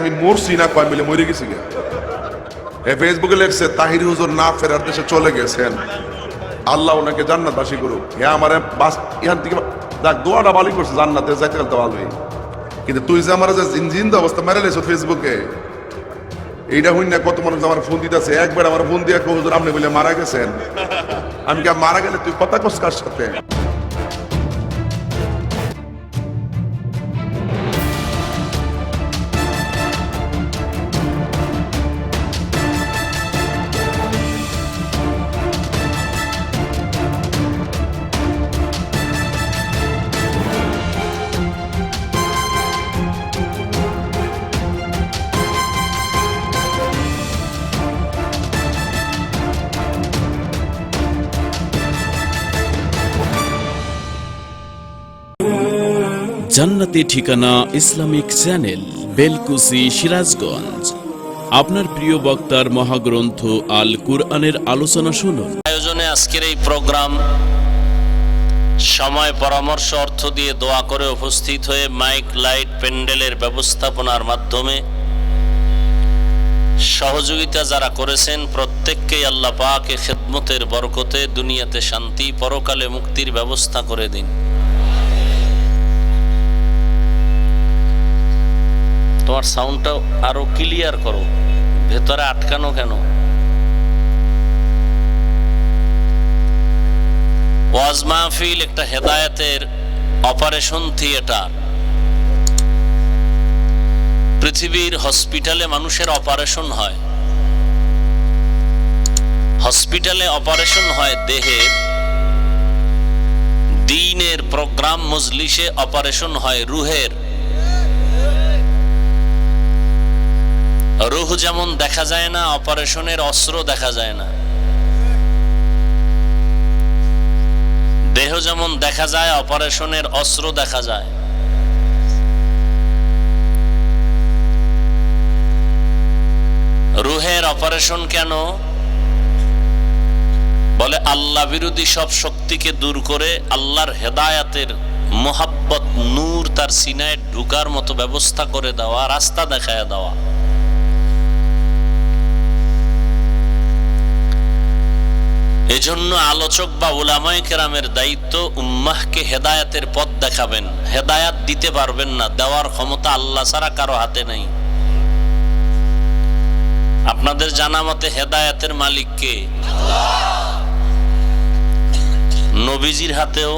আমি মরছি না, কয় মিলে মরে গেছি ফেসবুকে লেখছে, তাহির হুজুর না ফেরার দেশে চলে গেছেন। আল্লাহ ওনাকে জান্নাতবাসী করুক। হ্যাঁ আমার বাস দেখ দোয়াটা ভালোই করছে জান্নাতে যাইতে গেলে তো ভালোই। কিন্তু তুই যে আমার যে জিন্দ অবস্থা মেরে লেছো ফেসবুকে এইটা হইন না কত মানুষ আমার ফোন দিতেছে। একবার আমার ফোন দিয়ে হুজুর, আপনি বলে মারা গেছেন। আমি মারা গেলে তুই কথা কস কার সাথে? জান্নাতি ঠিকানা ইসলামিক চ্যানেল, বেলকুসি, সিরাজগঞ্জ। আপনার প্রিয় বক্তার মহাগ্রন্থ আল কুরআনের আলোচনা শুনুন। আয়োজনে আজকের এই প্রোগ্রাম সময় পরামর্শ অর্থ দিয়ে দোয়া করে উপস্থিত হয়ে মাইক, লাইট প্যান্ডেলের ব্যবস্থাপনার মাধ্যমে সহযোগিতা যারা করেছেন, প্রত্যেককেই আল্লাহ পাকে খেদমতের বরকতে দুনিয়াতে শান্তি, পরকালে মুক্তির ব্যবস্থা করে দিন। তোমার সাউন্ডটা আরও ক্লিয়ার করো। ভেতরে আটকানো কেন? ওয়াজ মাহফিল একটা হেদায়েতের অপারেশন থিয়েটার পৃথিবীর হসপিটালে মানুষের অপারেশন হয়। হসপিটালে অপারেশন হয় দেহের দিনের প্রোগ্রাম মজলিসে অপারেশন হয় রুহের। রুহ যেমন দেখা যায় না, অপারেশনের অস্ত্র দেখা যায় না। দেহ যেমন দেখা যায়, অপারেশনের অস্ত্র দেখা যায়। রুহের অপারেশন কেন? বলে, আল্লাহ বিরোধী সব শক্তিকে দূর করে আল্লাহর হেদায়াতের মোহাব্বত, নূর তার সিনায় ঢুকার মতো ব্যবস্থা করে দেওয়া, রাস্তা দেখায় দেওয়া। এজন্য আলোচক বা উলামায়ে কেরামের দায়িত্ব উম্মাহকে হেদায়াতের পথ দেখাবেন। হেদায়াত দিতে পারবেন না, দেওয়ার ক্ষমতা আল্লাহ ছাড়া কারও হাতে নেই। আপনাদের জানা মতে হেদায়াতের মালিককে নবীজির হাতেও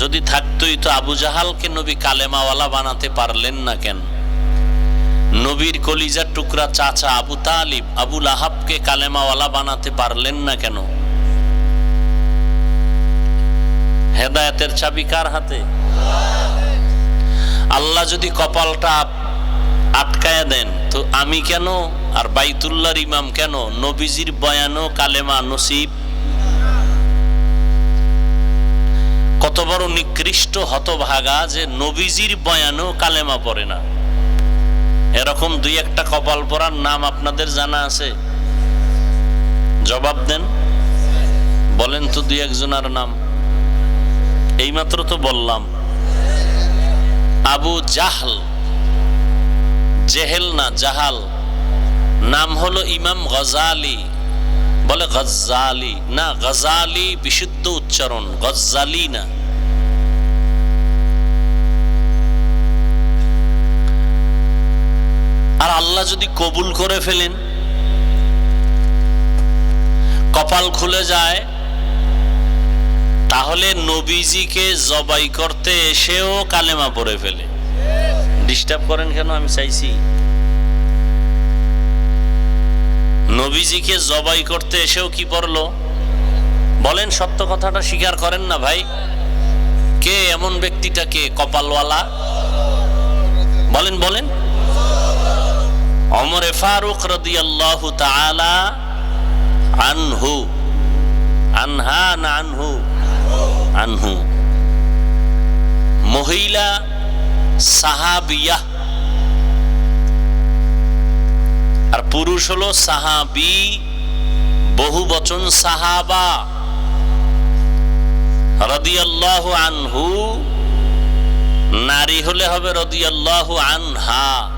যদি থাকতোই তো আবু জাহালকে নবী কালেমাওয়ালা বানাতে পারলেন না কেন? নবীর কলিজার টুকরা চাচা আবু তালিব আবু লাহাবকে কালেমাওয়ালা বানাতে পারলেন না কেন? হেদায়তের চাবি কার হাতে? আল্লাহ যদি কপালটা আটকায় দেন, তো আমি কেন? আর বাইতুল্লাহর ইমাম কেন? নবীজির বয়ানো কালেমা নসিব। কত বড় নিকৃষ্ট হতভাগা যে নবীজির বয়ানো কালেমা পড়ে না। এরকম দুই একটা কপাল পরার নাম আপনাদের জানা আছে? জবাব দেন। বলেন তো দুই একজনের নাম। এইমাত্র তো বললাম। আবু জাহাল। জেহেল না, জাহাল। নাম হলো ইমাম গজালি। বলে গজ্জালি না, গজালি বিশুদ্ধ উচ্চারণ। গজ্জালি না। আর আল্লাহ যদি কবুল করে ফেলেন, কপাল খুলে যায়, তাহলে নবীজিকে জবাই করতে এসেও কালেমা পড়ে ফেলে। ডিস্টার্ব করেন কেন? আমি চাইছি। নবীজিকে জবাই করতে এসেও কি পড়ল? বলেন, সত্য কথাটা স্বীকার করেন না ভাই। কে এমন ব্যক্তিটাকে কপালওয়ালা? বলেন বলেন। অমরে ফারুক রাদিয়াল্লাহু তাআলা আনহু, আনহা না আনহু? আনহু। মহিলা সাহাবিয়া। আর পুরুষ হলো সাহাবি বহু বচন সাহাবা। রাদিয়াল্লাহু আনহু, নারী হলে হবে রদিয়াল্লাহু আনহা।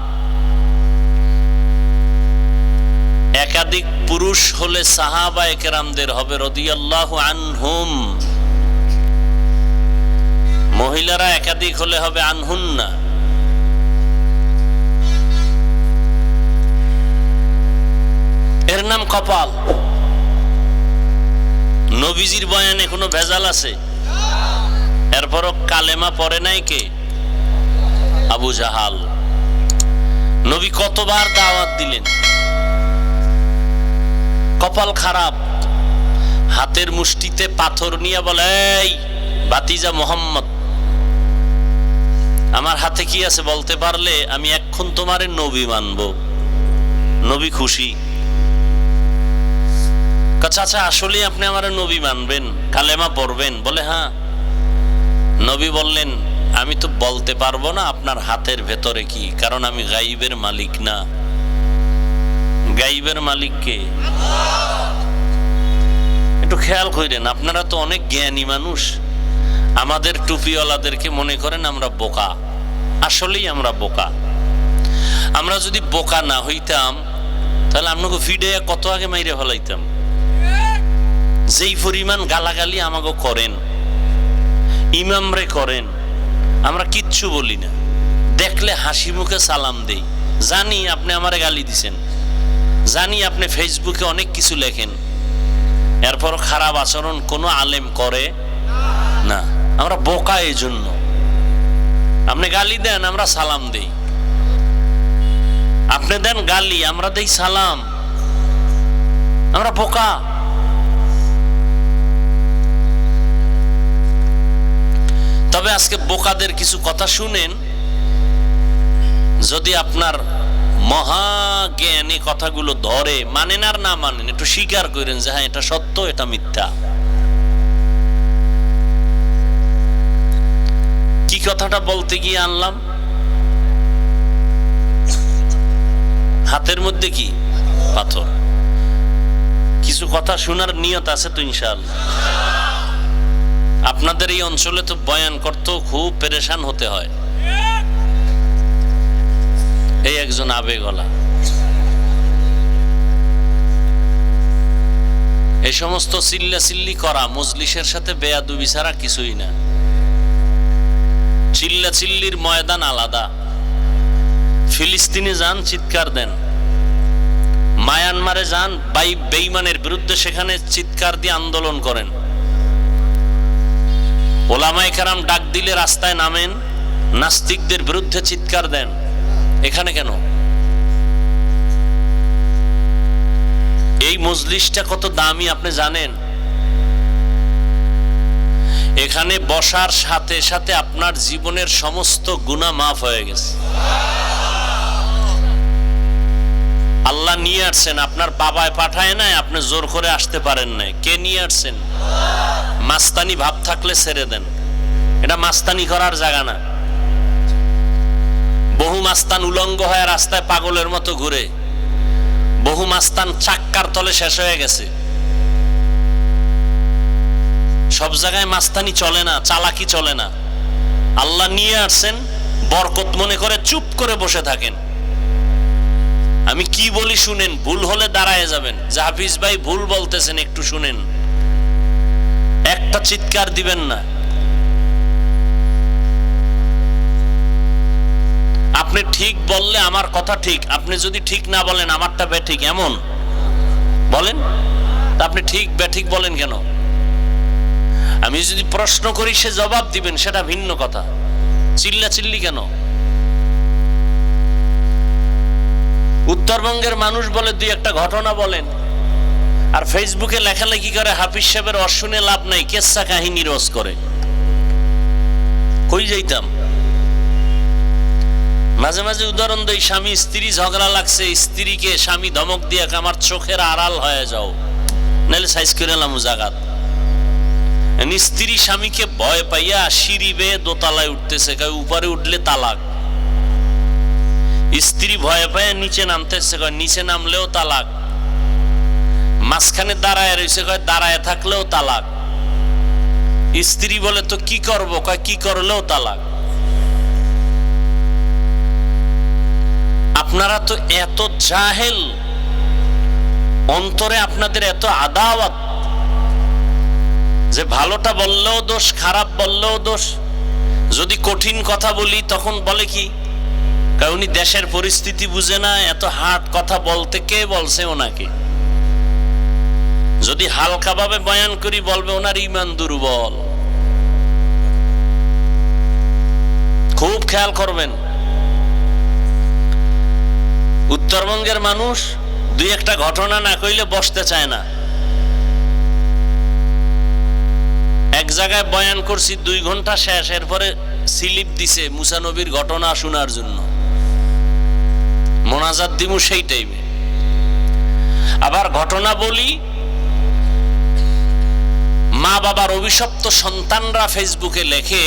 একাধিক পুরুষ হলে সাহাবা একরামদের হবে রদিয়াল্লাহু আনহুম। মহিলারা একাধিক হলে হবে আনহুন্না। এর নাম কপাল। নবীজির বয়ানে কোনো ভেজাল আছে? এরপরও কালেমা পড়ে নাই কে? আবু জাহাল। নবী কতবার দাওয়াত দিলেন? কপাল খারাপ। হাতের মুষ্টিতে পাথর নিয়ে বলে বাতিজা মোহাম্মদ, আমার হাতে কি আছে বলতে পারলে আমি এক্ষণ তোমারে নবী মানব? নবী খুশি? চাচা আসলে আপনি আমার নবী মানবেন, কালেমা পড়বেন। বলে হ্যাঁ। নবী বললেন, আমি তো বলতে পারব না আপনার হাতের ভেতরে কি, কারণ আমি গাইবের মালিক না। গাইবের মালিক কে একটু খেয়াল করেন আপনারা তো অনেক জ্ঞানী মানুষ। আমাদের টুপিওয়ালাদেরকে মনে করেন আমরা বোকা। আসলেই আমরা বোকা। আমরা যদি বোকা না হইতাম, তাহলে আপনাকে ফিডে কত আগে মাইরে ফেলাইতাম? যেই পরিমাণ গালাগালি আমাকে করেন, ইমামরে করেন, আমরা কিচ্ছু বলি না। দেখলে হাসি মুখে সালাম দেই। জানি আপনি আমারে গালি দিছেন। জানি আপনি ফেসবুকে অনেক কিছু লেখেন। এরপর খারাপ আচরণ কোনো আলেম করে না। আমরা বোকা এই জন্য আপনি গালি দেন, আমরা সালাম দেই। আপনি দেন গালি, আমরা দেই সালাম। আমরা বোকা। তবে আজকে বোকাদের কিছু কথা শুনেন। যদি আপনার মহাজ্ঞানী কথাগুলো ধরে, মানেন আর না মানেন, একটু স্বীকার করেন যে হ্যাঁ এটা সত্য, এটা মিথ্যা। কি কথাটা বলতে গিয়ে আনলাম? হাতের মধ্যে কি? পাথর। কিছু কথা শোনার নিয়ত আছে তো ইনশাআল্লাহ। আপনাদের এই অঞ্চলে তো বয়ান করতেও খুব পেরেশান হতে হয়। এই একজন আবেগলা। এই সমস্ত চিল্লা চিল্লি করা মজলিসের সাথে বেয়াদুবি ছাড়া কিছুই না। চিল্লা চিল্লির ময়দান আলাদা। ফিলিস্তিনে যান, চিৎকার দেন। মায়ানমারে যান, বাই বেইমানের বিরুদ্ধে সেখানে চিৎকার দিয়ে আন্দোলন করেন। ওলামাই কারাম ডাক দিলে রাস্তায় নামেন, নাস্তিকদের বিরুদ্ধে চিৎকার দেন। এখানে কেন? এই মজলিসটা কত দামি, আপনি জানেন? এখানে বসার সাথে সাথে আপনার জীবনের সমস্ত গুণা মাফ হয়ে গেছে। আল্লাহ নিয়ে আসছেন, আপনার বাবায় পাঠায় নাই, আপনি জোর করে আসতে পারেন নাই। কে নিয়ে আসছেন? মাস্তানি ভাব থাকলে ছেড়ে দেন। এটা মাস্তানি করার জায়গা না। বহু মাস্তান উলঙ্গ হয়ে রাস্তায় পাগলের মতো ঘুরে। বহু মাস্তান চাক্কার তলে শেষ হয়ে গেছে। সব জায়গায় মাস্তানি চলে না, চালাকি চলে না। আল্লাহ নিয়ে আসছেন, বরকত মনে করে চুপ করে বসে থাকেন। আমি কি বলি শুনেন, ভুল হলে দাঁড়ায় যাবেন। জাহাফিজ ভাই ভুল বলতেছেন, একটু শুনেন। একটা চিৎকার দিবেন না। আপনি ঠিক বললে আমার কথা ঠিক। আপনি যদি ঠিক না বলেন, আমারটা বেঠিক। এমন? বলেন? আপনি ঠিক, বেঠিক বলেন কেন? আমি যদি প্রশ্ন করি, সে জবাব দিবেন, সেটা ভিন্ন কথা। চিল্লা চিল্লি কেন? উত্তরবঙ্গের মানুষ বলে দুই একটা ঘটনা বলেন। আর ফেসবুকে লেখালেখি করে হাফিজ সাহেবের অশুনে লাভ নাই, কেসা কাহিনী রোজ করে। কই যাইতাম? মাঝে মাঝে উদাহরণ দেই, স্বামী, স্ত্রী ঝগড়া লাগছে, স্ত্রীকে স্বামী ধমক দিয়ে আমার চোখের আড়াল হয়ে যাও। নাহলে সাইজ করে এলাম জাগাত। স্ত্রী স্বামীকে ভয় পাইয়া সিঁড়ি বেয়ে দোতলায় উঠতেছে, কয়, উপরে উঠলে তালাক। স্ত্রী ভয় পাইয়া নিচে নামতেছে, কয়, নিচে নামলেও তালাক। মাঝখানে দাঁড়ায় রয়েছে কয়, দাঁড়ায় থাকলেও তালাক। স্ত্রী বলে, তো কি করব? কয়, কি করলেও তালাক? আপনারা তো এত জাহেল। অন্তরে আপনাদের এত আদাওয়াত যে ভালোটা বললেও দোষ, খারাপ বললেও দোষ। যদি কঠিন কথা বলি তখন বলে কি? কারণ উনি দেশের পরিস্থিতি বুঝে না, এত হার্ড কথা বলতে কে বলছে ওনাকে? যদি হালকাভাবে বয়ান করি বলবে ওনার ইমান দুর্বল। খুব খেয়াল করবেন। উত্তরবঙ্গের মানুষ দুই একটা ঘটনা না কইলে বসতে চায় না। এক জায়গায় বয়ান করছি, দুই ঘণ্টা শেষ, এরপরে স্লিপ দিছে মুসানবীর ঘটনা শোনার জন্য। মোনাজাত দিমু সেই টাইমে আবার ঘটনা বলি মা বাবার অভিশপ্ত সন্তানরা ফেসবুকে লেখে,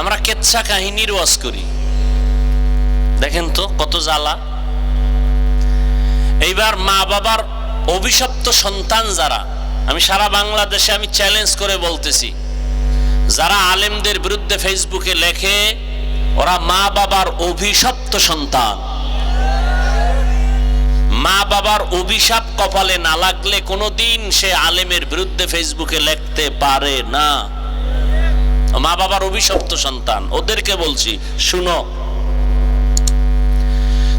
আমরা কেচ্ছা কাহিনীর ওয়াজ করি। দেখেন তো কত জ্বালা। এইবার মা বাবার অভিশপ্ত সন্তান যারা, আমি সারা বাংলাদেশে আমি চ্যালেঞ্জ করে বলতেছি, যারা আলেমদের বিরুদ্ধে ফেসবুকে লেখে, ওরা মা বাবার অভিশপ্ত সন্তান। মা বাবার অভিশাপ কপালে না লাগলে কোনোদিন সে আলেমের বিরুদ্ধে ফেসবুকে লিখতে পারে না। মা বাবার অভিশপ্ত সন্তান, ওদেরকে বলছি, শুনো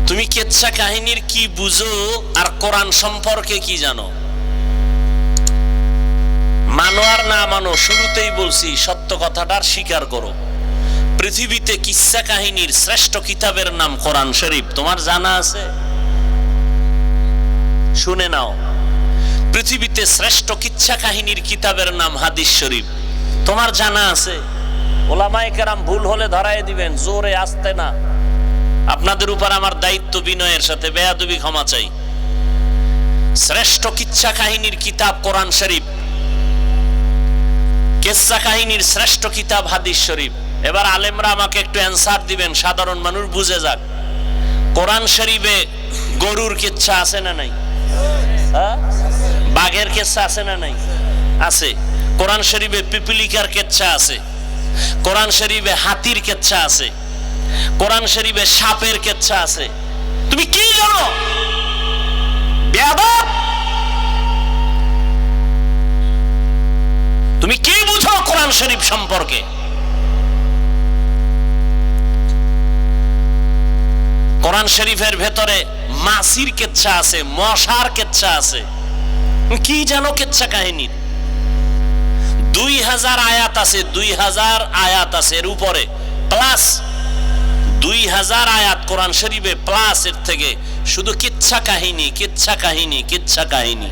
তুমি কেচ্ছা কাহিনীর কি বুঝো আর কোরআন সম্পর্কে কি জানো? মানো আর না মানো, শুরুতেই বলছি, সত্য কথাটার স্বীকার করো। পৃথিবীতে কিচ্ছা কাহিনীর শ্রেষ্ঠ কিতাবের নাম কোরআন শরীফ। তোমার জানা আছে? শুনে নাও। পৃথিবীতে শ্রেষ্ঠ কিচ্ছা কাহিনীর কিতাবের নাম হাদিস শরীফ। তোমার জানা আছে? ওলামায়ে কেরাম ভুল হলে ধরায় দিবেন, জোরে আসতে না। আপনাদের উপর আমার দায়িত্ব বিনয়ের সাথে, বেয়াদবি ক্ষমা চাই। শ্রেষ্ঠ কিচ্ছা কাহিনীর কিতাব কোরআন শরীফ। কেচ্ছা কাহিনীর শ্রেষ্ঠ কিতাব হাদিস শরীফ। এবার আলেমরা আমাকে একটু অ্যান্সার দিবেন, সাধারণ মানুষ বুঝে যাক। কোরআন শরীফে গরুর কিচ্ছা আছে না নাই? হ্যাঁ? বাঘের কেচ্ছা আছে না নাই? আছে। কোরআন শরীফে পিপিলিকার কেচ্ছা আছে। কোরআন শরীফে হাতির কেচ্ছা আছে। কোরআন শরীফে সাপের কেচ্ছা আছে। তুমি কি জানো? তুমি কি বুঝো কোরআন শরীফ সম্পর্কে? কোরআন শরীফের ভেতরে মাসির কেচ্ছা আছে, মশার কেচ্ছা আছে। কি জানো কেচ্ছা কাহিনীর? দুই হাজার আয়াত আছে, দুই হাজার আয়াত আছে এর উপরে প্লাস দুই হাজার আয়াত কোরআন শরীফে প্লাস এর থেকে। শুধু কিচ্ছা কাহিনী কিচ্ছা কাহিনী কিচ্ছা কাহিনী।